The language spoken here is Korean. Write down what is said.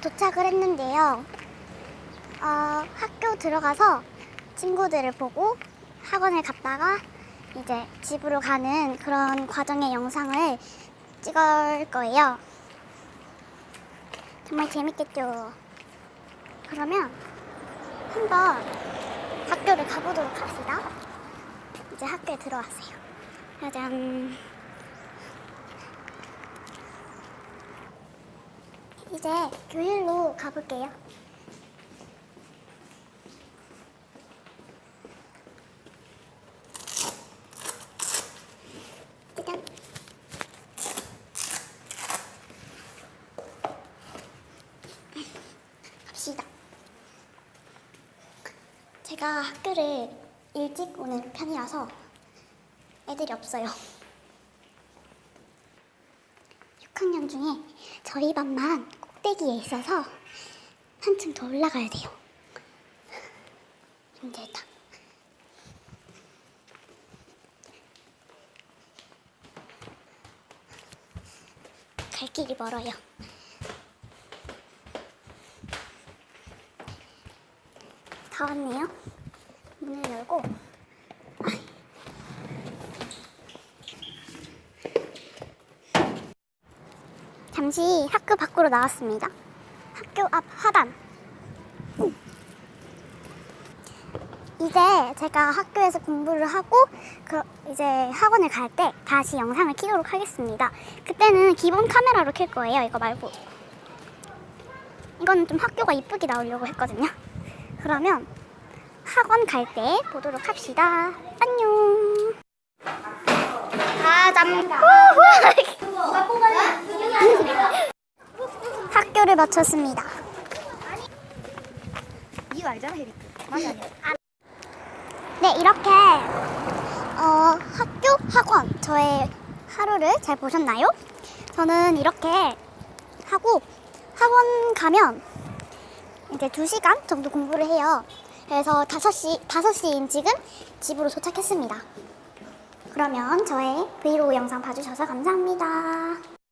도착을 했는데요. 어, 학교 들어가서 친구들을 보고 학원을 갔다가 이제 집으로 가는 그런 과정의 영상을 찍을 거예요. 정말 재밌겠죠? 그러면 한번 학교를 가보도록 합시다. 이제 학교에 들어왔어요. 짜잔. 이제 교일로 가볼게요. 제가 학교를 일찍 오는 편이라서 애들이 없어요. 6학년 중에 저희 반만 꼭대기에 있어서 한층 더 올라가야 돼요. 힘들다. 갈 길이 멀어요. 다 왔네요. 문을 열고 잠시 학교 밖으로 나왔습니다. 학교 앞 화단. 이제 제가 학교에서 공부를 하고 그 이제 학원을 갈 때 다시 영상을 키도록 하겠습니다. 그때는 기본 카메라로 켤 거예요. 이거 말고. 이거는 좀 학교가 이쁘게 나오려고 했거든요. 그러면 학원 갈 때 보도록 합시다. 안녕. 가잠. 학교를 마쳤습니다. 이거 알잖아 헤비트 맞아 아니야 네, 이렇게 어, 학교, 학원 저의 하루를 잘 보셨나요? 저는 이렇게 하고 학원 가면 이제 2시간 정도 공부를 해요. 그래서 5시, 5시인 지금 집으로 도착했습니다. 그러면 저의 브이로그 영상 봐주셔서 감사합니다.